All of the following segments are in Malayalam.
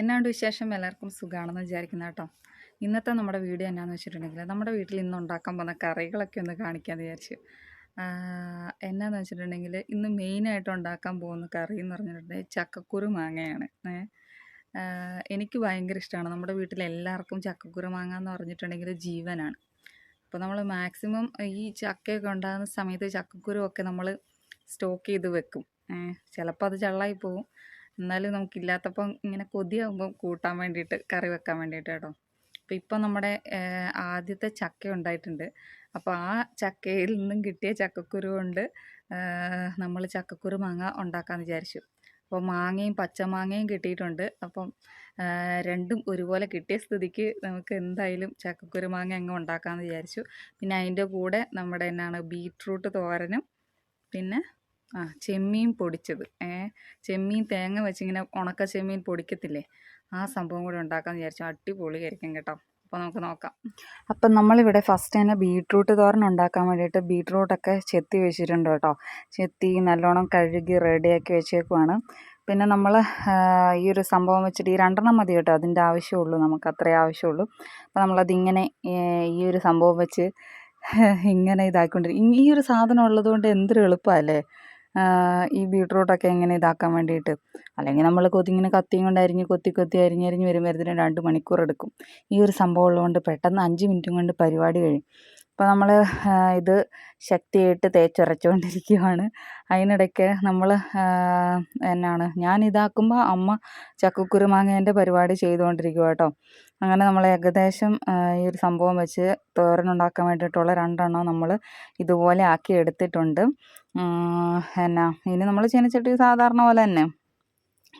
എന്നാണ്ട് വിശേഷം എല്ലാവർക്കും സുഖമാണെന്ന് വിചാരിക്കുന്ന കേട്ടോ. ഇന്നത്തെ നമ്മുടെ വീഡിയോ എന്നാന്ന് വെച്ചിട്ടുണ്ടെങ്കിൽ നമ്മുടെ വീട്ടിൽ ഇന്ന് ഉണ്ടാക്കാൻ പോകുന്ന കറികളൊക്കെ ഒന്ന് കാണിക്കാമെന്ന് വിചാരിച്ചു. എന്നാന്ന് വെച്ചിട്ടുണ്ടെങ്കിൽ ഇന്ന് മെയിനായിട്ട് ഉണ്ടാക്കാൻ പോകുന്ന കറി എന്ന് പറഞ്ഞിട്ടുണ്ടെങ്കിൽ ചക്കക്കുരു മാങ്ങയാണ്. എനിക്ക് ഭയങ്കര ഇഷ്ടമാണ്. നമ്മുടെ വീട്ടിൽ എല്ലാവർക്കും ചക്കക്കുരു മാങ്ങ എന്ന് പറഞ്ഞിട്ടുണ്ടെങ്കിൽ ജീവനാണ്. അപ്പോൾ നമ്മൾ മാക്സിമം ഈ ചക്കയൊക്കെ ഉണ്ടാകുന്ന സമയത്ത് ചക്കക്കുരു ഒക്കെ നമ്മൾ സ്റ്റോക്ക് ചെയ്ത് വെക്കും. ചിലപ്പോൾ അത് ചള്ളായി പോവും. എന്നാലും നമുക്കില്ലാത്തപ്പം ഇങ്ങനെ കൊതിയാകുമ്പം കൂട്ടാൻ വേണ്ടിയിട്ട് കറി വെക്കാൻ വേണ്ടിയിട്ട് കേട്ടോ. അപ്പോൾ ഇപ്പം നമ്മുടെ ആദ്യത്തെ ചക്ക ഉണ്ടായിട്ടുണ്ട്. അപ്പോൾ ആ ചക്കയിൽ നിന്നും കിട്ടിയ ചക്കക്കുരു കൊണ്ട് നമ്മൾ ചക്കക്കുരു മാങ്ങ ഉണ്ടാക്കാൻ വിചാരിച്ചു. അപ്പോൾ മാങ്ങയും പച്ചമാങ്ങയും കിട്ടിയിട്ടുണ്ട്. അപ്പം രണ്ടും ഒരുപോലെ കിട്ടിയ സ്ഥിതിക്ക് നമുക്ക് എന്തായാലും ചക്കക്കുരു മാങ്ങ അങ്ങ് ഉണ്ടാക്കാമെന്ന് വിചാരിച്ചു. പിന്നെ അതിന്റെ കൂടെ നമ്മുടെ എന്നാണ് ബീറ്റ്റൂട്ട് തോരനും പിന്നെ ആ ചെമ്മീൻ പൊടിച്ചത്. ഏ ചെമ്മീൻ തേങ്ങ വെച്ചിങ്ങനെ ഉണക്ക ചെമ്മീൻ പൊടിക്കത്തില്ലേ? ആ സംഭവം കൂടെ ഉണ്ടാക്കാമെന്ന് വിചാരിച്ചു. അടിപൊളിയായിരിക്കും കേട്ടോ. അപ്പോൾ നമുക്ക് നോക്കാം. അപ്പം നമ്മളിവിടെ ഫസ്റ്റ് തന്നെ ബീട്രൂട്ട് തോരൻ ഉണ്ടാക്കാൻ വേണ്ടിയിട്ട് ബീട്രൂട്ടൊക്കെ ചെത്തി വെച്ചിട്ടുണ്ട് കേട്ടോ. ചെത്തി നല്ലോണം കഴുകി റെഡിയാക്കി വെച്ചേക്കുവാണ്. പിന്നെ നമ്മൾ ഈ ഒരു സംഭവം വെച്ചിട്ട് ഈ രണ്ടെണ്ണം മതി കേട്ടോ. അതിന്റെ ആവശ്യമുള്ളൂ നമുക്ക് അത്രേ ആവശ്യമുള്ളൂ. അപ്പോൾ നമ്മളതിങ്ങനെ ഈ ഒരു സംഭവം വെച്ച് ഇങ്ങനെ ഇതാക്കിക്കൊണ്ടിരിക്കും ഈ ഒരു സാധനം ഉള്ളതുകൊണ്ട് എന്തൊരു എളുപ്പമല്ലേ ഈ ബീട്രൂട്ടൊക്കെ എങ്ങനെ ഇതാക്കാൻ വേണ്ടിയിട്ട്. അല്ലെങ്കിൽ നമ്മൾ കൊത്തി ഇങ്ങനെ കത്തിയും കൊണ്ട് അരിഞ്ഞ് കൊത്തി കൊത്തി അരിഞ്ഞരിഞ്ഞ് വരുമ്പോഴത്തേനും രണ്ട് മണിക്കൂർ എടുക്കും. ഈ ഒരു സംഭവം ഉള്ളതുകൊണ്ട് പെട്ടെന്ന് അഞ്ച് മിനിറ്റും കൊണ്ട് പരിപാടി കഴിയും. അപ്പോൾ നമ്മൾ ഇത് ശക്തിയായിട്ട് തേച്ചുരച്ചുകൊണ്ടിരിക്കുകയാണ് അതിനിടയ്ക്ക് നമ്മൾ എന്നാണ് ഞാൻ ഇതാക്കുമ്പോൾ അമ്മ ചക്കക്കുരു മാങ്ങേന്റെ പരിപാടി ചെയ്തുകൊണ്ടിരിക്കുക കേട്ടോ. അങ്ങനെ നമ്മൾ ഏകദേശം ഈ ഒരു സംഭവം വെച്ച് തോരനുണ്ടാക്കാൻ വേണ്ടിയിട്ടുള്ള രണ്ടെണ്ണം നമ്മൾ ഇതുപോലെ ആക്കി എടുത്തിട്ടുണ്ട്. എന്നാ ഇനി നമ്മൾ ചീനച്ചട്ടി സാധാരണ പോലെ തന്നെ.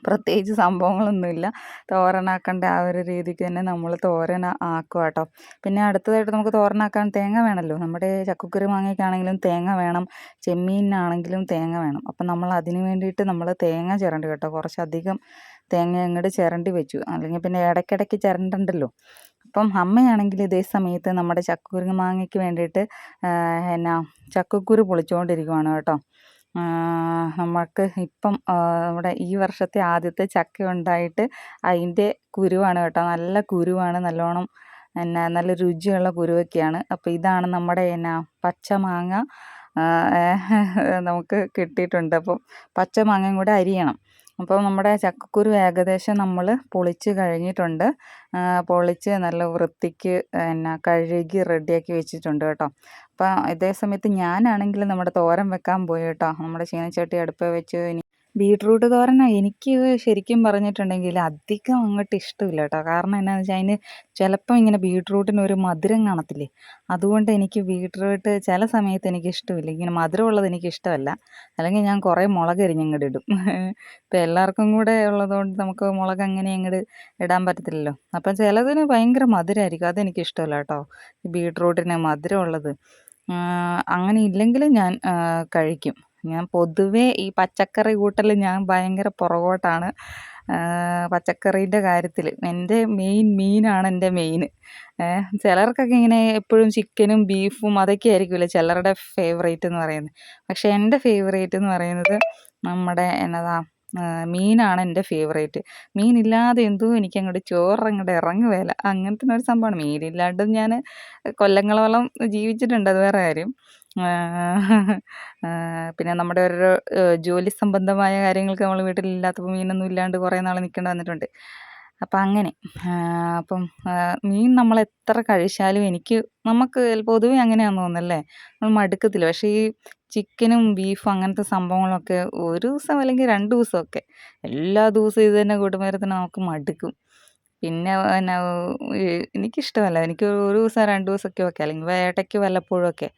പ്രത്യേകിച്ച് സംഭവങ്ങളൊന്നുമില്ല. തോരനാക്കേണ്ട ആ ഒരു രീതിക്ക് തന്നെ നമ്മൾ തോരൻ ആക്കുക കേട്ടോ പിന്നെ അടുത്തതായിട്ട് നമുക്ക് തോരനാക്കാൻ തേങ്ങ വേണമല്ലോ നമ്മുടെ ചക്കക്കുരു മാങ്ങയ്ക്കാണെങ്കിലും തേങ്ങ വേണം. ചെമ്മീനാണെങ്കിലും തേങ്ങ വേണം. അപ്പം നമ്മൾ അതിന് വേണ്ടിയിട്ട് നമ്മൾ തേങ്ങ ചിരണ്ടി കേട്ടോ. കുറച്ചധികം തേങ്ങ അങ്ങോട്ട് ചിരണ്ടി വെച്ചു. അല്ലെങ്കിൽ പിന്നെ ഇടയ്ക്കിടയ്ക്ക് ചിരണ്ടണ്ടല്ലോ. അപ്പം അമ്മയാണെങ്കിൽ ഇതേ സമയത്ത് നമ്മുടെ ചക്കക്കുരു മാങ്ങയ്ക്ക് വേണ്ടിയിട്ട് എന്നാ ചക്കക്കുരു പൊളിച്ചുകൊണ്ടിരിക്കുവാണ് കേട്ടോ. നമുക്ക് ഇപ്പം നമ്മുടെ ഈ വർഷത്തെ ആദ്യത്തെ ചക്ക ഉണ്ടായിട്ട് അതിന്റെ കുരുവാണ് കേട്ടോ. നല്ല കുരുവാണ് നല്ലോണം എന്നാ നല്ല രുചിയുള്ള കുരുവൊക്കെയാണ്. അപ്പോൾ ഇതാണ് നമ്മുടെ എന്നാ പച്ച മാങ്ങ നമുക്ക് കിട്ടിയിട്ടുണ്ട്. അപ്പം പച്ച മാങ്ങയും കൂടെ അരിയണം. അപ്പോൾ നമ്മുടെ ചക്കക്കുരു ഏകദേശം നമ്മൾ പൊളിച്ച് കഴിഞ്ഞിട്ടുണ്ട്. പൊളിച്ച് നല്ല വൃത്തിക്ക് എന്നാ കഴുകി റെഡിയാക്കി വെച്ചിട്ടുണ്ട് കേട്ടോ. അപ്പോൾ ഇതേ സമയത്ത് ഞാനാണെങ്കിൽ നമ്മുടെ തോരൻ വെക്കാൻ പോയി കേട്ടോ. നമ്മുടെ ചീനച്ചട്ടി അടുപ്പ് വെച്ച് ബീട്രൂട്ട് തോരന എനിക്ക് ശരിക്കും പറഞ്ഞിട്ടുണ്ടെങ്കിൽ അധികം അങ്ങോട്ട് ഇഷ്ടമില്ല കേട്ടോ. കാരണം എന്നാന്ന് വെച്ചാൽ അതിന് ചിലപ്പം ഇങ്ങനെ ബീട്രൂട്ടിന് ഒരു മധുരം കാണത്തില്ലേ? അതുകൊണ്ട് എനിക്ക് ബീട്രൂട്ട് ചില സമയത്ത് എനിക്ക് ഇഷ്ടമില്ല. ഇങ്ങനെ മധുരമുള്ളത് എനിക്ക് ഇഷ്ടമല്ല. അല്ലെങ്കിൽ ഞാൻ കുറേ മുളക് അരിഞ്ഞങ്ങോട്ട് ഇടും. ഇപ്പം എല്ലാവർക്കും കൂടെ ഉള്ളതുകൊണ്ട് നമുക്ക് മുളക് അങ്ങനെ അങ്ങോട്ട് ഇടാൻ പറ്റത്തില്ലല്ലോ. അപ്പം ചിലതിന് ഭയങ്കര മധുരമായിരിക്കും അതെനിക്ക് ഇഷ്ടമല്ല കേട്ടോ. ബീട്രൂട്ടിന് മധുരമുള്ളത് അങ്ങനെ ഇല്ലെങ്കിൽ ഞാൻ കഴിക്കും. ഞാൻ പൊതുവേ ഈ പച്ചക്കറി കൂട്ടൽ ഞാൻ ഭയങ്കര പുറകോട്ടാണ്. പച്ചക്കറീന്റെ കാര്യത്തിൽ എന്റെ മെയിൻ മീനാണ് എന്റെ മെയിൻ. ചിലർക്കൊക്കെ ഇങ്ങനെ എപ്പോഴും ചിക്കനും ബീഫും അതൊക്കെ ആയിരിക്കുമല്ലോ ചിലരുടെ ഫേവറേറ്റ് എന്ന് പറയുന്നത്. പക്ഷെ എന്റെ ഫേവറേറ്റ് എന്ന് പറയുന്നത് നമ്മുടെ എന്നതാ മീനാണ് എന്റെ ഫേവറേറ്റ്. മീനില്ലാതെ എന്തോ എനിക്ക് അങ്ങോട്ട് ചോറ് അങ്ങോട്ട് ഇറങ്ങുകയില്ല അങ്ങനത്തെ ഒരു സംഭവമാണ് മീനില്ലാണ്ടും ഞാൻ കൊല്ലങ്ങളോളം ജീവിച്ചിട്ടുണ്ട് അത് വേറെ കാര്യം. പിന്നെ നമ്മുടെ ഒരു ജോലി സംബന്ധമായ കാര്യങ്ങൾക്ക് നമ്മൾ വീട്ടിലില്ലാത്തപ്പോൾ മീനൊന്നും ഇല്ലാണ്ട് കുറേ നാൾ നിൽക്കേണ്ടി വന്നിട്ടുണ്ട്. അപ്പം അങ്ങനെ അപ്പം മീൻ നമ്മൾ എത്ര കഴിച്ചാലും എനിക്ക് നമുക്ക് പൊതുവെ അങ്ങനെയാണെന്ന് തോന്നുന്നല്ലേ? നമ്മൾ മടുക്കത്തില്ല. പക്ഷേ ഈ ചിക്കനും ബീഫും അങ്ങനത്തെ സംഭവങ്ങളൊക്കെ ഒരു ദിവസം അല്ലെങ്കിൽ രണ്ട് ദിവസമൊക്കെ എല്ലാ ദിവസവും ഇത് തന്നെ കൂട്ടുമ്പോഴത്തേന് നമുക്ക് മടുക്കും. പിന്നെ എന്നാ എനിക്കിഷ്ടമല്ല. എനിക്ക് ഒരു ദിവസം രണ്ട് ദിവസമൊക്കെ ഓക്കെ അല്ലെങ്കിൽ വേട്ടയ്ക്ക് വല്ലപ്പോഴും ഒക്കെ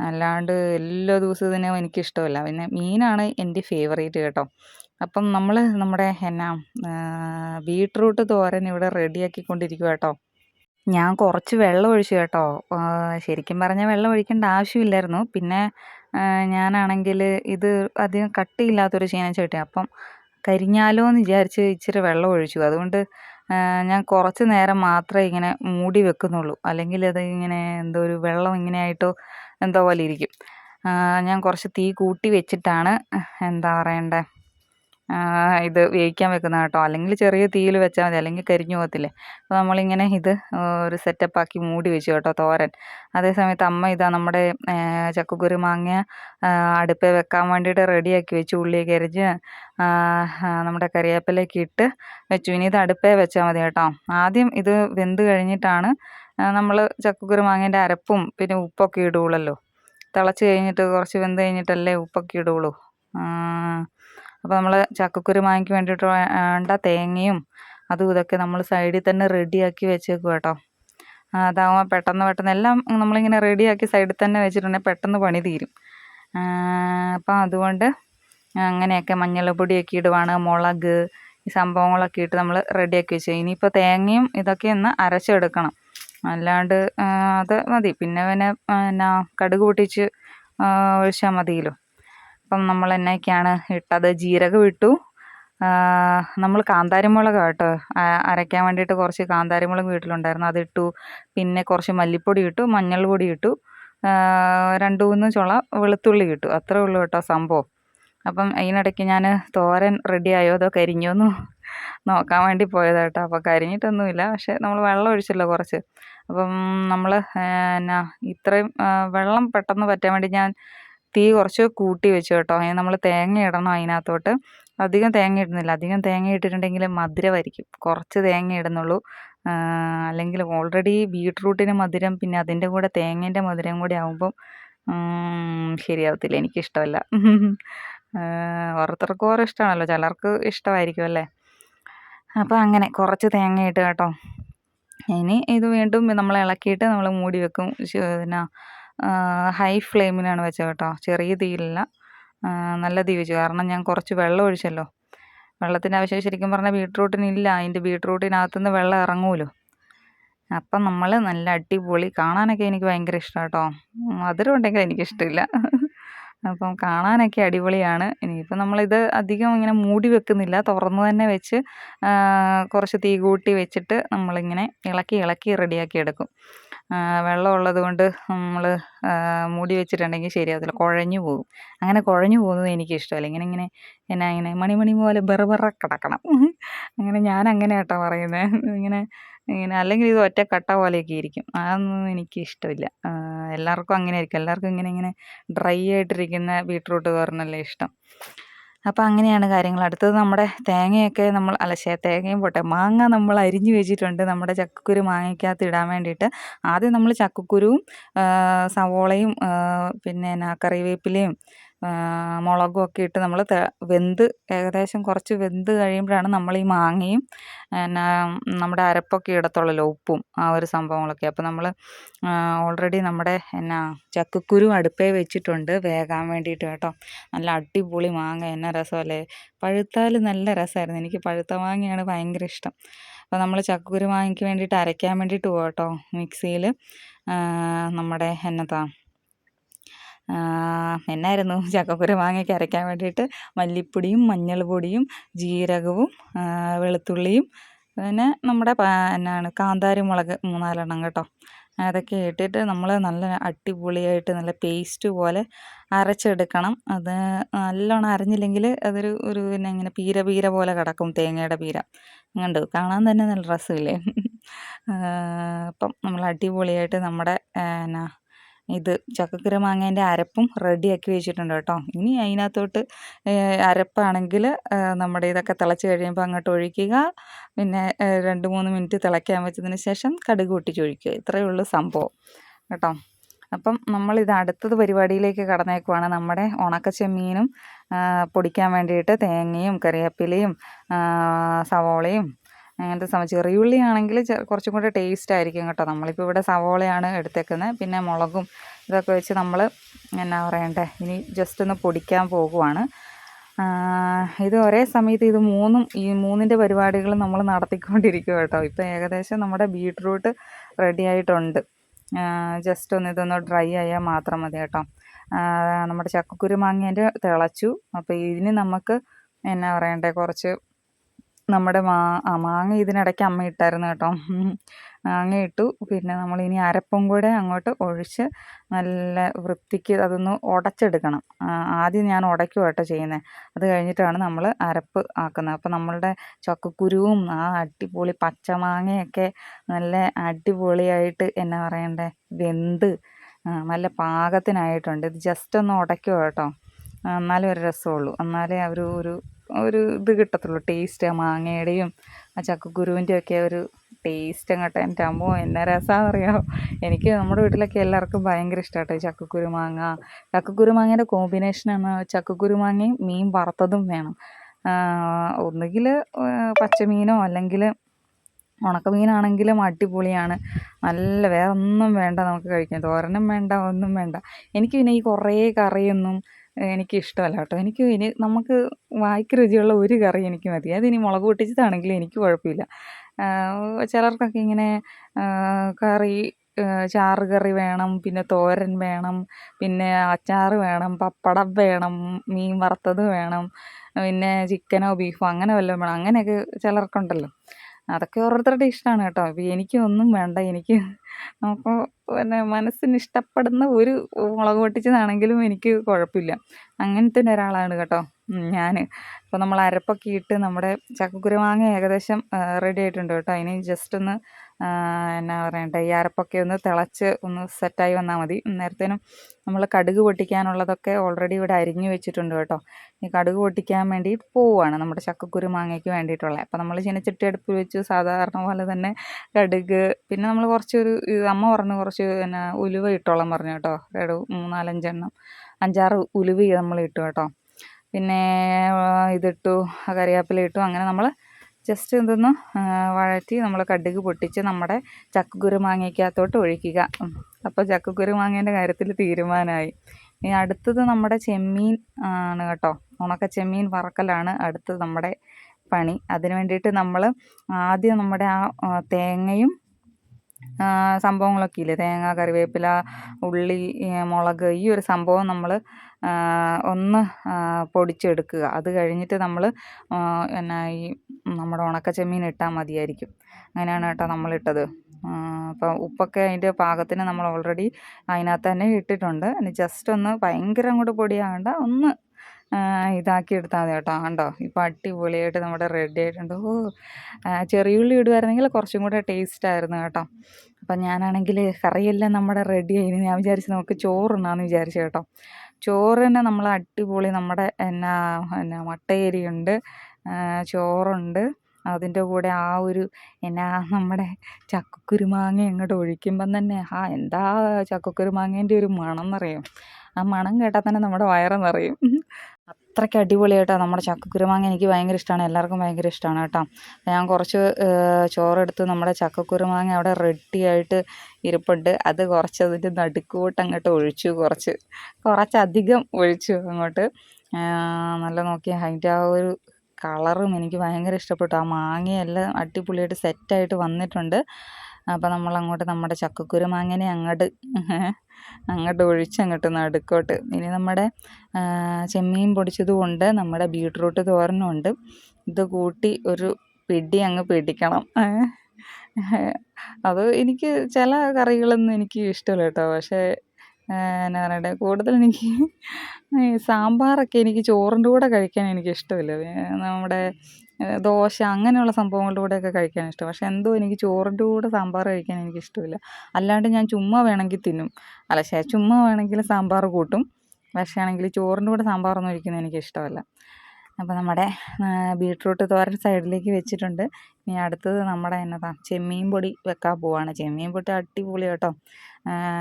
അല്ലാണ്ട് എല്ലാ ദിവസവും തന്നെ എനിക്കിഷ്ടമല്ല. പിന്നെ മീനാണ് എന്റെ ഫേവറേറ്റ് കേട്ടോ. അപ്പം നമ്മൾ നമ്മുടെ എന്നാ ബീട്രൂട്ട് തോരൻ ഇവിടെ റെഡിയാക്കിക്കൊണ്ടിരിക്കുക കേട്ടോ. ഞാൻ കുറച്ച് വെള്ളം ഒഴിച്ചു കേട്ടോ. ശരിക്കും പറഞ്ഞാൽ വെള്ളം ഒഴിക്കേണ്ട ആവശ്യമില്ലായിരുന്നു. പിന്നെ ഞാനാണെങ്കിൽ ഇത് അധികം കട്ടിയില്ലാത്തൊരു ചീനച്ചട്ടി അപ്പം കരിഞ്ഞാലോ എന്ന് വിചാരിച്ച് ഇച്ചിരി വെള്ളം ഒഴിച്ചു. അതുകൊണ്ട് ഞാൻ കുറച്ച് നേരം മാത്രമേ ഇങ്ങനെ മൂടി വെക്കുന്നുള്ളൂ. അല്ലെങ്കിൽ അത് ഇങ്ങനെ എന്തോ ഒരു വെള്ളം ഇങ്ങനെ ആയിട്ടോ എന്തോ പോലെ ഇരിക്കും. ഞാൻ കുറച്ച് തീ കൂട്ടി വെച്ചിട്ടാണ് എന്താ പറയണ്ടേ ഇത് വേവിക്കാൻ വെക്കുന്നത് കേട്ടോ. അല്ലെങ്കിൽ ചെറിയ തീയിൽ വെച്ചാൽ മതി അല്ലെങ്കിൽ കരിഞ്ഞു പോകത്തില്ലേ. അപ്പോൾ നമ്മളിങ്ങനെ ഇത് ഒരു സെറ്റപ്പാക്കി മൂടി വെച്ചു കേട്ടോ തോരൻ. അതേ സമയത്ത് അമ്മ ഇതാ നമ്മുടെ ചക്കക്കുരു മാങ്ങ അടുപ്പേ വെക്കാൻ വേണ്ടിയിട്ട് റെഡിയാക്കി വെച്ചു. ഉള്ളിയൊക്കെ അരിഞ്ഞ് നമ്മുടെ കറിവേപ്പിലേക്ക് ഇട്ട് വെച്ചു. ഇനി ഇത് അടുപ്പേ വെച്ചാൽ മതി കേട്ടോ. ആദ്യം ഇത് വെന്ത് കഴിഞ്ഞിട്ടാണ് നമ്മൾ ചക്കക്കുരു മാങ്ങേന്റെ അരപ്പും പിന്നെ ഉപ്പൊക്കെ ഇടുകയുള്ളല്ലോ തിളച്ച് കഴിഞ്ഞിട്ട് കുറച്ച് വെന്ത് കഴിഞ്ഞിട്ടല്ലേ ഉപ്പൊക്കെ ഇടുകയുള്ളൂ അപ്പോൾ നമ്മൾ ചക്കക്കുരു മാങ്ങയ്ക്ക് വേണ്ടിയിട്ട് വേണ്ട തേങ്ങയും അതും ഇതൊക്കെ നമ്മൾ സൈഡിൽ തന്നെ റെഡിയാക്കി വെച്ചേക്കും കേട്ടോ അതാകുമ്പോൾ പെട്ടെന്ന് പെട്ടെന്ന് എല്ലാം നമ്മളിങ്ങനെ റെഡിയാക്കി സൈഡിൽ തന്നെ വെച്ചിട്ടുണ്ടെങ്കിൽ പെട്ടെന്ന് പണി തീരും. അപ്പം അതുകൊണ്ട് അങ്ങനെയൊക്കെ മഞ്ഞൾപ്പൊടിയൊക്കെ ഇടുവാണ് മുളക് ഈ സംഭവങ്ങളൊക്കെ ഇട്ട് നമ്മൾ റെഡിയാക്കി വെച്ചു ഇനിയിപ്പോൾ തേങ്ങയും ഇതൊക്കെ ഒന്ന് അരച്ചെടുക്കണം. അല്ലാണ്ട് അത് മതി. പിന്നെ പിന്നെ എന്നാ കടുക് പൊട്ടിച്ച് ഒഴിച്ചാൽ മതിയല്ലോ. അപ്പം നമ്മൾ എന്നൊക്കെയാണ് ഇട്ടത്? ജീരകം ഇട്ടു. നമ്മൾ കാന്താരി മുളക് കേട്ടോ അരയ്ക്കാൻ വേണ്ടിയിട്ട് കുറച്ച് കാന്താരി മുളക് വീട്ടിലുണ്ടായിരുന്നു അതിട്ടു പിന്നെ കുറച്ച് മല്ലിപ്പൊടി ഇട്ടു മഞ്ഞൾ പൊടി ഇട്ടു രണ്ട് മൂന്ന് ചുള വെളുത്തുള്ളി ഇട്ടു. അത്രേ ഉള്ളൂ കേട്ടോ സംഭവം. അപ്പം അതിനിടയ്ക്ക് ഞാൻ തോരൻ റെഡിയായോ അതോ കരിഞ്ഞോ എന്ന് നോക്കാൻ വേണ്ടി പോയത് കേട്ടോ അപ്പോൾ കരിഞ്ഞിട്ടൊന്നുമില്ല. പക്ഷേ നമ്മൾ വെള്ളം ഒഴിച്ചല്ലോ കുറച്ച്. അപ്പം നമ്മൾ എന്നാ ഇത്രയും വെള്ളം പെട്ടെന്ന് പറ്റാൻ വേണ്ടി ഞാൻ തീ കുറച്ച് കൂട്ടി വെച്ചു കേട്ടോ. നമ്മൾ തേങ്ങ ഇടണം അതിനകത്തോട്ട്. അധികം തേങ്ങ ഇടുന്നില്ല. അധികം തേങ്ങ ഇട്ടിട്ടുണ്ടെങ്കിൽ മധുരമായിരിക്കും കുറച്ച് തേങ്ങ ഇടുന്നുള്ളൂ. അല്ലെങ്കിൽ ഓൾറെഡി ബീട്രൂട്ടിന് മധുരം പിന്നെ അതിന്റെ കൂടെ തേങ്ങേന്റെ മധുരം കൂടി ആകുമ്പം ശരിയാവത്തില്ല. എനിക്കിഷ്ടമല്ല. ഓരോരുത്തർക്കും ഓരോ ഇഷ്ടമാണല്ലോ. ചിലർക്ക് ഇഷ്ടമായിരിക്കും അല്ലേ? അപ്പോൾ അങ്ങനെ കുറച്ച് തേങ്ങ ഇട്ട് കേട്ടോ. ഇനി ഇത് വീണ്ടും നമ്മൾ ഇളക്കിയിട്ട് നമ്മൾ മൂടി വെക്കും. പിന്നെ ഹൈ ഫ്ലെയിമിലാണ് വെച്ചത് കേട്ടോ. ചെറിയ തീയിലല്ല. നല്ല തീ വെച്ചു കാരണം ഞാൻ കുറച്ച് വെള്ളം ഒഴിച്ചല്ലോ. വെള്ളത്തിന്റെ ആവശ്യം ശരിക്കും പറഞ്ഞാൽ ബീട്രൂട്ടിനില്ല അതിന്റെ ബീട്രൂട്ടിനകത്തുനിന്ന് വെള്ളം ഇറങ്ങുമല്ലോ അപ്പം നമ്മൾ നല്ല അടിപൊളി. കാണാനൊക്കെ എനിക്ക് ഭയങ്കര ഇഷ്ടമാണ് കേട്ടോ. മധുരം ഉണ്ടെങ്കിൽ എനിക്കിഷ്ടമില്ല അപ്പം കാണാനൊക്കെ അടിപൊളിയാണ്. ഇനിയിപ്പോൾ നമ്മളിത് അധികം ഇങ്ങനെ മൂടി വെക്കുന്നില്ല. തുറന്ന് തന്നെ വെച്ച് കുറച്ച് തീ കൂട്ടി വെച്ചിട്ട് നമ്മളിങ്ങനെ ഇളക്കി ഇളക്കി റെഡിയാക്കി എടുക്കും. വെള്ളം ഉള്ളത് കൊണ്ട് നമ്മൾ മൂടി വെച്ചിട്ടുണ്ടെങ്കിൽ ശരിയാവത്തില്ല കുഴഞ്ഞു പോകും. അങ്ങനെ കുഴഞ്ഞു പോകുന്നത് എനിക്കിഷ്ടമല്ല. ഇങ്ങനെ ഇങ്ങനെ എന്നാ ഇങ്ങനെ മണിമണി പോലെ ബെറുബെറ കിടക്കണം. അങ്ങനെ ഞാൻ അങ്ങനെ കേട്ടോ പറയുന്നത് ഇങ്ങനെ ഇങ്ങനെ അല്ലെങ്കിൽ ഇത് ഒറ്റ കട്ട പോലെയൊക്കെ ഇരിക്കും. അതൊന്നും എനിക്ക് ഇഷ്ടമില്ല. എല്ലാവർക്കും അങ്ങനെ ആയിരിക്കും. എല്ലാവർക്കും ഇങ്ങനെ ഇങ്ങനെ ഡ്രൈ ആയിട്ടിരിക്കുന്ന ബീട്രൂട്ട് തോരനല്ലേ ഇഷ്ടം. അപ്പോൾ അങ്ങനെയാണ് കാര്യങ്ങൾ. അടുത്തത് നമ്മുടെ തേങ്ങയൊക്കെ നമ്മൾ അല്ല തേങ്ങയും പോട്ടെ മാങ്ങ നമ്മൾ അരിഞ്ഞു വെച്ചിട്ടുണ്ട്. നമ്മുടെ ചക്കക്കുരു മാങ്ങയ്ക്കകത്ത് ഇടാൻ വേണ്ടിയിട്ട്. ആദ്യം നമ്മൾ ചക്കക്കുരുവും സവോളയും പിന്നെ കറിവേപ്പിലയും മുളകും ഒക്കെ ഇട്ട് നമ്മൾ വെന്ത് ഏകദേശം കുറച്ച് വെന്ത് കഴിയുമ്പോഴാണ് നമ്മൾ ഈ മാങ്ങയും പിന്നെ നമ്മുടെ അരപ്പൊക്കെ ഇടത്തുള്ളല്ലോ ഉപ്പും ആ ഒരു സംഭവങ്ങളൊക്കെ. അപ്പോൾ നമ്മൾ ഓൾറെഡി നമ്മുടെ എന്നാ ചക്കക്കുരു അടുപ്പേ വെച്ചിട്ടുണ്ട് വേകാൻ വേണ്ടിയിട്ട് കേട്ടോ. നല്ല അടിപൊളി മാങ്ങ എന്നാ രസമല്ലേ? പഴുത്താൽ നല്ല രസമായിരുന്നു. എനിക്ക് പഴുത്ത മാങ്ങയാണ് ഭയങ്കര ഇഷ്ടം. അപ്പോൾ നമ്മൾ ചക്കക്കുരു മാങ്ങയ്ക്ക് വേണ്ടിയിട്ട് അരയ്ക്കാൻ വേണ്ടിയിട്ട് പോകട്ടോ മിക്സിയിൽ നമ്മുടെ എന്നതാ എന്നായിരുന്നു? ചക്കക്കുരു മാങ്ങയ്ക്ക് അരയ്ക്കാൻ വേണ്ടിയിട്ട് മല്ലിപ്പൊടിയും മഞ്ഞൾ പൊടിയും ജീരകവും വെളുത്തുള്ളിയും പിന്നെ നമ്മുടെ എന്നാണ് കാന്താരി മുളക് മൂന്നാലെണ്ണം കേട്ടോ. അതൊക്കെ ഇട്ടിട്ട് നമ്മൾ നല്ല അടിപൊളിയായിട്ട് നല്ല പേസ്റ്റ് പോലെ അരച്ചെടുക്കണം. അത് നല്ലോണം അരഞ്ഞില്ലെങ്കിൽ അതൊരു ഒരു പിന്നെ ഇങ്ങനെ പീര പീര പോലെ കിടക്കും തേങ്ങയുടെ പീര. കണ്ടു? കാണാൻ തന്നെ നല്ല രസമില്ലേ? അപ്പം നമ്മൾ അടിപൊളിയായിട്ട് നമ്മുടെ എന്നാ ഇത് ചക്കക്കുരു മാങ്ങേന്റെ അരപ്പും റെഡിയാക്കി വെച്ചിട്ടുണ്ട് കേട്ടോ. ഇനി അതിനകത്തോട്ട് അരപ്പാണെങ്കിൽ നമ്മുടെ ഇതൊക്കെ തിളച്ച് കഴിയുമ്പോൾ അങ്ങോട്ട് ഒഴിക്കുക. പിന്നെ രണ്ട് മൂന്ന് മിനിറ്റ് തിളയ്ക്കാൻ വെച്ചതിന് ശേഷം കടുക് ഒഴിക്കുക. ഇത്രയേ ഉള്ളൂ സംഭവം കേട്ടോ. അപ്പം നമ്മൾ ഇത് അടുത്തത് പരിപാടിയിലേക്ക് കടന്നേക്കുവാണ്. നമ്മുടെ ഉണക്ക ചെമ്മീനും പൊടിക്കാൻ വേണ്ടിയിട്ട് തേങ്ങയും കറിവേപ്പിലയും സവോളയും അങ്ങനത്തെ സമയം ചെറിയുള്ളി ആണെങ്കിൽ കുറച്ചും കൂടെ ടേസ്റ്റ് ആയിരിക്കും കേട്ടോ. നമ്മളിപ്പോൾ ഇവിടെ സവോളയാണ് എടുത്തേക്കുന്നത്. പിന്നെ മുളകും ഇതൊക്കെ വെച്ച് നമ്മൾ എന്നാ പറയണ്ടേ ഇനി ജസ്റ്റ് ഒന്ന് പൊടിക്കാൻ പോകുവാണ്. ഇത് ഒരേ സമയത്ത് ഇത് മൂന്നും ഈ മൂന്നിന്റെ പരിപാടികൾ നമ്മൾ നടത്തിക്കൊണ്ടിരിക്കും കേട്ടോ. ഇപ്പോൾ ഏകദേശം നമ്മുടെ ബീട്രൂട്ട് റെഡി ആയിട്ടുണ്ട്. ജസ്റ്റ് ഒന്ന് ഇതൊന്ന് ഡ്രൈ ആയാൽ മാത്രം മതി കേട്ടോ. നമ്മുടെ ചക്കക്കുരു മാങ്ങേന്റെ തിളച്ചു. അപ്പോൾ ഇതിന് നമുക്ക് എന്നാ പറയണ്ടേ കുറച്ച് നമ്മുടെ മാ മാങ്ങ ഇതിനിടയ്ക്ക് അമ്മ ഇട്ടായിരുന്നു കേട്ടോ. മാങ്ങ ഇട്ടു. പിന്നെ നമ്മൾ ഇനി അരപ്പും കൂടെ അങ്ങോട്ട് ഒഴിച്ച് നല്ല വൃത്തിക്ക് അതൊന്ന് ഉടച്ചെടുക്കണം. ആദ്യം ഞാൻ ഉടയ്ക്കും കേട്ടോ ചെയ്യുന്നത് അത് കഴിഞ്ഞിട്ടാണ് നമ്മൾ അരപ്പ് ആക്കുന്നത്. അപ്പോൾ നമ്മളുടെ ചക്കക്കുരുവും ആ അടിപൊളി പച്ചമാങ്ങയൊക്കെ നല്ല അടിപൊളിയായിട്ട് എന്നാ പറയണ്ടേ വെന്ത് നല്ല പാകത്തിനായിട്ടുണ്ട്. ഇത് ജസ്റ്റ് ഒന്ന് ഉടയ്ക്കുക കേട്ടോ. എന്നാലും ഒരു രസമുള്ളൂ. എന്നാലേ ഒരു ഒരു ഒരു ഇത് കിട്ടത്തുള്ളൂ. ടേസ്റ്റ് ആ മാങ്ങയുടെയും ആ ചക്കക്കുരുവിന്റെയും ഒക്കെ ഒരു ടേസ്റ്റ് അങ്ങോട്ട് എന്റെ അമ്മോ എന്നാ രസമാണെന്ന് അറിയാമോ എനിക്ക് നമ്മുടെ വീട്ടിലൊക്കെ എല്ലാവർക്കും ഭയങ്കര ഇഷ്ടമാണ് ഈ ചക്കക്കുരു മാങ്ങ. ചക്കക്കുരു മാങ്ങേന്റെ കോമ്പിനേഷനാണ് ചക്കക്കുരു മാങ്ങയും മീൻ വറുത്തതും വേണം. ഒന്നുകിൽ പച്ചമീനോ അല്ലെങ്കിൽ ഉണക്കമീനാണെങ്കിലും അടിപൊളിയാണ്. നല്ല വേറെ ഒന്നും വേണ്ട നമുക്ക് കഴിക്കാൻ. തോരനും വേണ്ട ഒന്നും വേണ്ട. എനിക്ക് പിന്നെ ഈ കുറേ കറിയൊന്നും എനിക്ക് ഇഷ്ടമല്ല കേട്ടോ എനിക്ക് ഇനി നമുക്ക് വായിക്ക് രുചിയുള്ള ഒരു കറി എനിക്ക് മതി. അതിനി മുളക് പൊട്ടിച്ചതാണെങ്കിലും എനിക്ക് കുഴപ്പമില്ല. ചിലർക്കൊക്കെ ഇങ്ങനെ കറി ചാറ് കറി വേണം പിന്നെ തോരൻ വേണം പിന്നെ അച്ചാർ വേണം പപ്പടം വേണം മീൻ വറുത്തത് വേണം പിന്നെ ചിക്കനോ ബീഫോ അങ്ങനെ വല്ലതും വേണം. അങ്ങനെയൊക്കെ ചിലർക്കുണ്ടല്ലോ. അതൊക്കെ ഓരോരുത്തരുടെ ഇഷ്ടമാണ് കേട്ടോ. ഇപ്പം എനിക്ക് ഒന്നും വേണ്ട. എനിക്ക് അപ്പോൾ പിന്നെ മനസ്സിന് ഇഷ്ടപ്പെടുന്ന ഒരു മുളക് പൊട്ടിച്ചതാണെങ്കിലും എനിക്ക് കുഴപ്പമില്ല. അങ്ങനത്തെ ഒരാളാണ് കേട്ടോ ഞാൻ അപ്പോൾ നമ്മൾ അരപ്പൊക്കെ ഇട്ട് നമ്മുടെ ചക്കക്കുരുമാങ്ങ ഏകദേശം റെഡി ആയിട്ടുണ്ട് കേട്ടോ. ഇനി ജസ്റ്റ് ഒന്ന് എന്നാ പറയണ്ടേ ഈ അരപ്പൊക്കെ ഒന്ന് തിളച്ച് ഒന്ന് സെറ്റായി വന്നാൽ മതി. നേരത്തേനും നമ്മൾ കടുക് പൊട്ടിക്കാനുള്ളതൊക്കെ ഓൾറെഡി ഇവിടെ അരിഞ്ഞു വെച്ചിട്ടുണ്ട് കേട്ടോ. ഈ കടുക് പൊട്ടിക്കാൻ വേണ്ടി പോവുകയാണ് നമ്മുടെ ചക്കക്കുരു മാങ്ങയ്ക്ക് വേണ്ടിയിട്ടുള്ളത്. അപ്പോൾ നമ്മൾ ചിനച്ചിട്ട് അടുപ്പിൽ വെച്ച് സാധാരണ പോലെ തന്നെ കടുക് പിന്നെ നമ്മൾ കുറച്ചൊരു അമ്മ പറഞ്ഞു കുറച്ച് പിന്നെ ഉലുവ ഇട്ടോളം പറഞ്ഞു കേട്ടോ. ഒരു മൂന്നാലഞ്ചെണ്ണം അഞ്ചാറ് ഉലുവ നമ്മൾ ഇട്ടു കേട്ടോ. പിന്നെ ഇതിട്ടു കറിവേപ്പില ഇട്ടു. അങ്ങനെ നമ്മൾ ജസ്റ്റ് ഇതൊന്ന് വഴറ്റി നമ്മൾ കടുക് പൊട്ടിച്ച് നമ്മുടെ ചക്കക്കുരു മാങ്ങയ്ക്കകത്തോട്ട് ഒഴിക്കുക. അപ്പോൾ ചക്കക്കുരു മാങ്ങേന്റെ കാര്യത്തിൽ തീരുമാനമായി ഇനി അടുത്തത് നമ്മുടെ ചെമ്മീൻ ആണ് കേട്ടോ. ഉണക്ക ചെമ്മീൻ വറക്കലാണ് അടുത്തത് നമ്മുടെ പണി. അതിന് വേണ്ടിയിട്ട് നമ്മൾ ആദ്യം നമ്മുടെ ആ തേങ്ങയും സംഭവങ്ങളൊക്കെ ഇല്ലേ? തേങ്ങ കറിവേപ്പില ഉള്ളി മുളക് ഈ ഒരു സംഭവം നമ്മൾ ഒന്ന് പൊടിച്ചെടുക്കുക. അത് കഴിഞ്ഞിട്ട് നമ്മൾ എന്നാ ഈ നമ്മുടെ ഉണക്ക ചെമ്മീൻ ഇട്ടാൽ മതിയായിരിക്കും. അങ്ങനെയാണ് കേട്ടോ നമ്മളിട്ടത്. അപ്പോൾ ഉപ്പൊക്കെ അതിന്റെ പാകത്തിന് നമ്മൾ ഓൾറെഡി അതിനകത്ത് തന്നെ ഇട്ടിട്ടുണ്ട്. ഇനി ജസ്റ്റ് ഒന്ന് ഭയങ്കര അങ്ങോട്ട് പൊടിയാകണ്ട. ഒന്ന് ഇതാക്കി എടുത്താൽ മതി കേട്ടോ. കണ്ടോ? ഇപ്പോൾ അടിപൊളിയായിട്ട് നമ്മുടെ റെഡി ആയിട്ടുണ്ട്. ഓ ചെറിയ ചെറിയുള്ളി ഇടുമായിരുന്നെങ്കിൽ കുറച്ചും കൂടെ ടേസ്റ്റ് ആയിരുന്നു കേട്ടോ. അപ്പം ഞാനാണെങ്കിൽ കറിയെല്ലാം നമ്മുടെ റെഡി ആയിരുന്നു. ഞാൻ വിചാരിച്ചു നമുക്ക് ചോറുണ്ണാന്ന് വിചാരിച്ചു കേട്ടോ. ചോറ് തന്നെ നമ്മൾ അടിപൊളി നമ്മുടെ എന്നാ എന്നാ മട്ടയരിയുണ്ട്. ചോറുണ്ട്. അതിന്റെ കൂടെ ആ ഒരു എന്നാ നമ്മുടെ ചക്കക്കുരുമാങ്ങ അങ്ങോട്ട് ഒഴിക്കുമ്പം തന്നെ ആ എന്താ ചക്കക്കുരുമാങ്ങേന്റെ ഒരു മണം എന്നറിയും? ആ മണം കേട്ടാൽ തന്നെ നമ്മുടെ വയറ് നിറയും. അത്രയ്ക്ക് അടിപൊളിയായിട്ടാണ് നമ്മുടെ ചക്കക്കുരുമാങ്ങ എനിക്ക് ഭയങ്കര ഇഷ്ടമാണ്. എല്ലാവർക്കും ഭയങ്കര ഇഷ്ടമാണ് കേട്ടോ. ഞാൻ കുറച്ച് ചോറെടുത്ത് നമ്മുടെ ചക്കക്കുരുമാങ്ങ അവിടെ റെഡിയായിട്ട് ഇരിപ്പുണ്ട്. അത് കുറച്ച് അതിന്റെ നടുക്കോട്ട് അങ്ങോട്ട് ഒഴിച്ചു. കുറച്ച് കുറച്ചധികം ഒഴിച്ചു അങ്ങോട്ട്. നല്ല നോക്കി അതിന്റെ ആ ഒരു കളറും എനിക്ക് ഭയങ്കര ഇഷ്ടപ്പെട്ടു. ആ മാങ്ങയെല്ലാം അടിപൊളിയായിട്ട് സെറ്റായിട്ട് വന്നിട്ടുണ്ട്. അപ്പോൾ നമ്മൾ അങ്ങോട്ട് നമ്മുടെ ചക്കക്കുരു മാങ്ങനെ അങ്ങോട്ട് അങ്ങോട്ട് ഒഴിച്ച് അങ്ങോട്ട് നടുക്കോട്ട്. ഇനി നമ്മുടെ ചെമ്മീൻ പൊടിച്ചതുകൊണ്ട് നമ്മുടെ ബീട്രൂട്ട് തോരനുണ്ട് ഇത് കൂട്ടി ഒരു പിടി അങ്ങ് പിടിക്കണം. അത് എനിക്ക് ചില കറികളൊന്നും എനിക്ക് ഇഷ്ടമല്ല കേട്ടോ. പക്ഷേ എന്നാ പറയണ്ടേ? കൂടുതൽ എനിക്ക് സാമ്പാറൊക്കെ എനിക്ക് ചോറിന്റെ കൂടെ കഴിക്കാൻ എനിക്ക് ഇഷ്ടമില്ല നമ്മുടെ ദോശ അങ്ങനെയുള്ള സംഭവങ്ങളുടെ കൂടെയൊക്കെ കഴിക്കാൻ ഇഷ്ടം. പക്ഷെ എന്തോ എനിക്ക് ചോറിന്റെ കൂടെ സാമ്പാർ കഴിക്കാൻ എനിക്ക് ഇഷ്ടമില്ല അല്ലാണ്ട് ഞാൻ ചുമ്മാ വേണമെങ്കിൽ തിന്നും. അല്ല ശേ ചുമ്മാ വേണമെങ്കിൽ സാമ്പാർ കൂട്ടും. പക്ഷേ ആണെങ്കിൽ ചോറിന്റെ കൂടെ സാമ്പാറൊന്നും ഒഴിക്കുന്നത് എനിക്ക് ഇഷ്ടമല്ല അപ്പോൾ നമ്മുടെ ബീട്രൂട്ട് തോരൻ സൈഡിലേക്ക് വെച്ചിട്ടുണ്ട്. ഇനി അടുത്തത് നമ്മുടെ എന്നതാ ചെമ്മീൻ പൊടി വെക്കാൻ പോവാണ്. ചെമ്മീൻ പൊടി അടിപൊളി കേട്ടോ.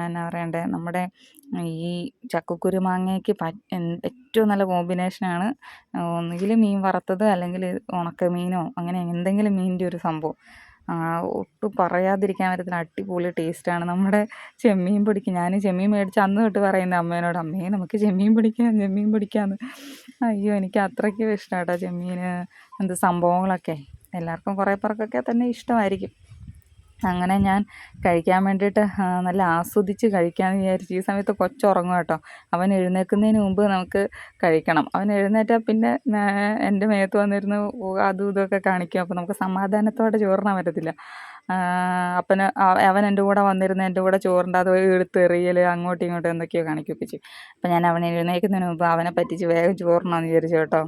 എന്നാ പറയണ്ടേ? നമ്മുടെ ഈ ചക്കക്കുരു മാങ്ങയ്ക്ക് ഏറ്റവും നല്ല കോമ്പിനേഷനാണ് ഒന്നുകിൽ മീൻ വറുത്തത് അല്ലെങ്കിൽ ഉണക്കമീനോ അങ്ങനെ എന്തെങ്കിലും മീനിന്റെ ഒരു സംഭവം. ഒട്ടും പറയാതിരിക്കാൻ പറ്റത്തില്ല. അടിപൊളി ടേസ്റ്റാണ് നമ്മുടെ ചെമ്മീൻ പൊടിക്ക് ഞാൻ ചെമ്മീൻ മേടിച്ച് അന്ന് തൊട്ട് പറയുന്നത് അമ്മേനോട് അമ്മേ നമുക്ക് ചെമ്മീൻ പൊടിക്കാം ചെമ്മീൻ പൊടിക്കാമെന്ന് അയ്യോ എനിക്ക് അത്രയ്ക്കും ഇഷ്ടമാണ് കേട്ടോ ചെമ്മീൻ എന്ത് സംഭവങ്ങളൊക്കെ. എല്ലാവർക്കും കുറേ പേർക്കൊക്കെ തന്നെ ഇഷ്ടമായിരിക്കും. അങ്ങനെ ഞാൻ കഴിക്കാൻ വേണ്ടിയിട്ട് നല്ല ആസ്വദിച്ച് കഴിക്കാമെന്ന് വിചാരിച്ചു ഈ സമയത്ത് കൊച്ചുറങ്ങും കേട്ടോ. അവൻ എഴുന്നേൽക്കുന്നതിന് മുമ്പ് നമുക്ക് കഴിക്കണം. അവൻ എഴുന്നേറ്റാൽ പിന്നെ എന്റെ മേത്ത് വന്നിരുന്ന് അതും ഇതൊക്കെ കാണിക്കും. അപ്പോൾ നമുക്ക് സമാധാനത്തോടെ ചോറിനാൻ പറ്റത്തില്ല. അപ്പന അവൻ എന്റെ കൂടെ വന്നിരുന്ന് എന്റെ കൂടെ ചോറിന്റെ അത് എടുത്തെറിയൽ അങ്ങോട്ടും ഇങ്ങോട്ടും എന്തൊക്കെയോ കാണിക്കുകയൊക്കെ ചെയ്യും. അപ്പം ഞാൻ അവനെ എഴുന്നേൽക്കുന്നതിന് മുമ്പ് അവനെ പറ്റിച്ച് വേഗം ചോറിനാന്ന് വിചാരിച്ചു കേട്ടോ.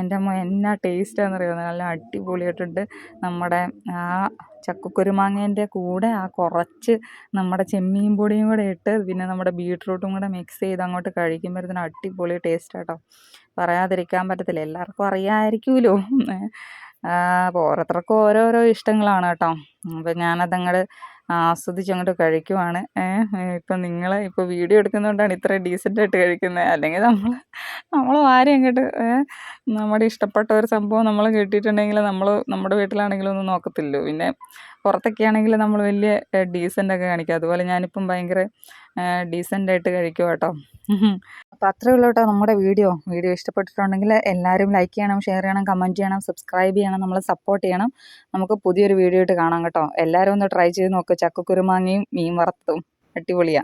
എന്റെ അമ്മ എന്നാ ടേസ്റ്റാണെന്ന് അറിയാമോ നല്ല അടിപൊളിയായിട്ടുണ്ട്. നമ്മുടെ ആ ചക്കക്കുരുമാങ്ങേന്റെ കൂടെ ആ കുറച്ച് നമ്മുടെ ചെമ്മീൻ പൊടിയും കൂടെ ഇട്ട് പിന്നെ നമ്മുടെ ബീട്രൂട്ടും കൂടെ മിക്സ് ചെയ്ത് അങ്ങോട്ട് കഴിക്കുമ്പോഴത്തേന് അടിപൊളി ടേസ്റ്റ് കേട്ടോ പറയാതിരിക്കാൻ പറ്റത്തില്ല. എല്ലാവർക്കും അറിയാമായിരിക്കുമല്ലോ അപ്പോൾ ഓരോരുത്തർക്കും ഓരോരോ ഇഷ്ടങ്ങളാണ് കേട്ടോ. അപ്പോൾ ഞാനതങ്ങോട്ട് ആസ്വദിച്ച് അങ്ങോട്ട് കഴിക്കുവാണ്. ഇപ്പം നിങ്ങൾ ഇപ്പോൾ വീഡിയോ എടുക്കുന്നതുകൊണ്ടാണ് ഇത്ര ഡീസന്റായിട്ട് കഴിക്കുന്നത്. അല്ലെങ്കിൽ നമ്മൾ നമ്മൾ ആരും അങ്ങോട്ട് നമ്മുടെ ഇഷ്ടപ്പെട്ട ഒരു സംഭവം നമ്മൾ കിട്ടിയിട്ടുണ്ടെങ്കിൽ നമ്മൾ നമ്മുടെ വീട്ടിലാണെങ്കിലും ഒന്നും നോക്കത്തില്ലല്ലോ. പിന്നെ പുറത്തൊക്കെ ആണെങ്കിൽ നമ്മൾ വലിയ ഡീസന്റൊക്കെ കാണിക്കും. അതുപോലെ ഞാനിപ്പം ഭയങ്കര ഡീസന്റായിട്ട് കഴിക്കും കേട്ടോ. അപ്പോൾ അത്രേ ഉള്ളൂ കേട്ടോ നമ്മുടെ വീഡിയോ. വീഡിയോ ഇഷ്ടപ്പെട്ടിട്ടുണ്ടെങ്കിൽ എല്ലാവരും ലൈക്ക് ചെയ്യണം ഷെയർ ചെയ്യണം കമന്റ് ചെയ്യണം സബ്സ്ക്രൈബ് ചെയ്യണം നമ്മളെ സപ്പോർട്ട് ചെയ്യണം. നമുക്ക് പുതിയൊരു വീഡിയോ ആയിട്ട് കാണാം കേട്ടോ. എല്ലാവരും ഒന്ന് ട്രൈ ചെയ്ത് നോക്കുക ചക്കക്കുരുമാങ്ങയും മീൻ വറുത്തതും. അടിപൊളിയാണ്